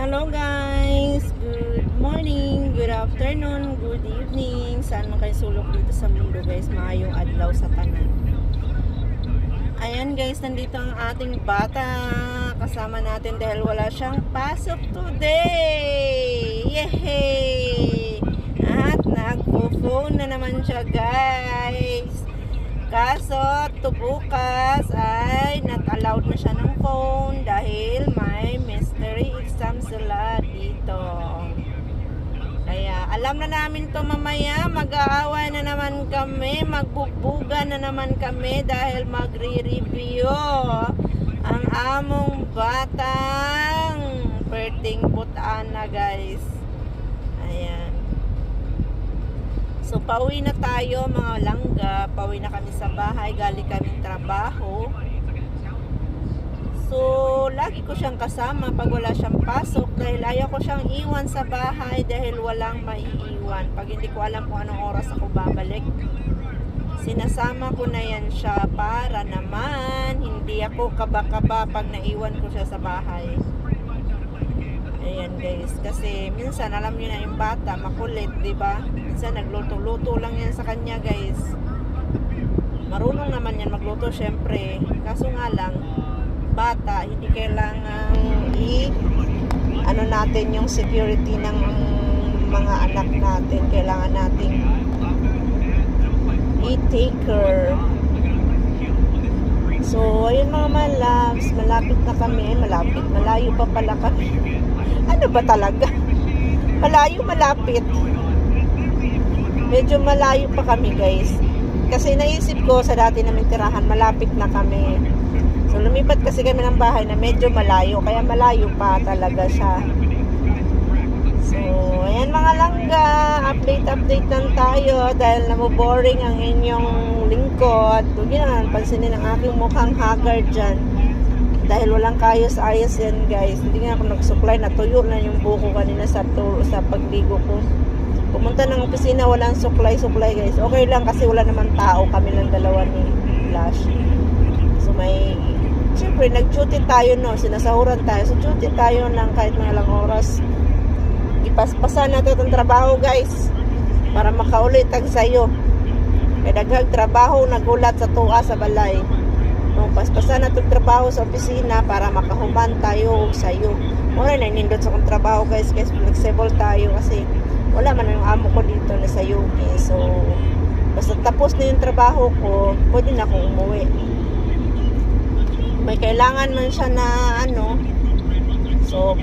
Hello guys! Good morning, good afternoon, good evening. Saan man kayo sulok dito sa mundo guys, maayong adlaw sa tanan. Ayan guys, nandito ang ating bata. Kasama natin dahil wala siyang pasok today. Yehey! At nagpo-phone na naman siya guys. Kaso, to bukas ay not allowed na siya ng phone dahil may mystery exam sila dito. Kaya alam na namin to mamaya, mag-aaway na naman kami, magbugbugan na naman kami dahil magre-review ang among batang perting butaan na guys. Ayan. So, pauwi na tayo mga langga. Pauwi na kami sa bahay. Galing kaming trabaho. Ko siyang kasama pag wala siyang pasok dahil ayaw ko siyang iwan sa bahay dahil walang maiiwan. Pag hindi ko alam kung anong oras ako babalik, sinasama ko na yan siya para naman hindi ako kaba-kaba pag naiwan ko siya sa bahay. Ayan guys, kasi minsan alam niyo na yung bata, makulit, 'di ba? Minsan nagluto-luto lang yan sa kanya, guys. Marunong naman yan magluto syempre. Kaso nga lang bata, hindi kailangan i ano natin yung security ng mga anak natin. Kailangan nating i-take. So, ayun mga man loves, malapit na kami. Malapit, malayo pa pala kami. Ano ba talaga? Malayo, malapit. Medyo malayo pa kami guys. Kasi naisip ko sa dati namin tirahan, malapit na kami. So lumipat kasi kami ng bahay na medyo malayo. Kaya malayo pa talaga siya. So, ayan mga langga. Update-update lang tayo dahil naboboring ang inyong lingkod. Huwag naman pansinin ang aking mukhang haggard dyan. Dahil walang kayos ayos yan guys. Hindi nga ako nagsuklay. Natuyo na yung buko kanina sa, to, sa pagligo ko. Pumunta ng opisina, walang suklay-suklay guys. Okay lang kasi wala naman tao. Kami lang dalawa ni Flash. So may... Siyempre, nag-duty tayo no. Sinasahuran tayo. So duty tayo lang kahit mga ilang oras. Ipaspasan natin itong trabaho guys. Para makaulit tag sayo. Kaya daghag trabaho nagulat sa tuwa sa balay. No, paspasan na itong trabaho sa opisina para makahuman tayo og sayo. Muna na nindot sa kong trabaho guys guys flexible tayo kasi wala man yung amo ko dito na sa UK. So, basta tapos na yung trabaho ko, pwede na akong umuwi. May kailangan man siya na ano, so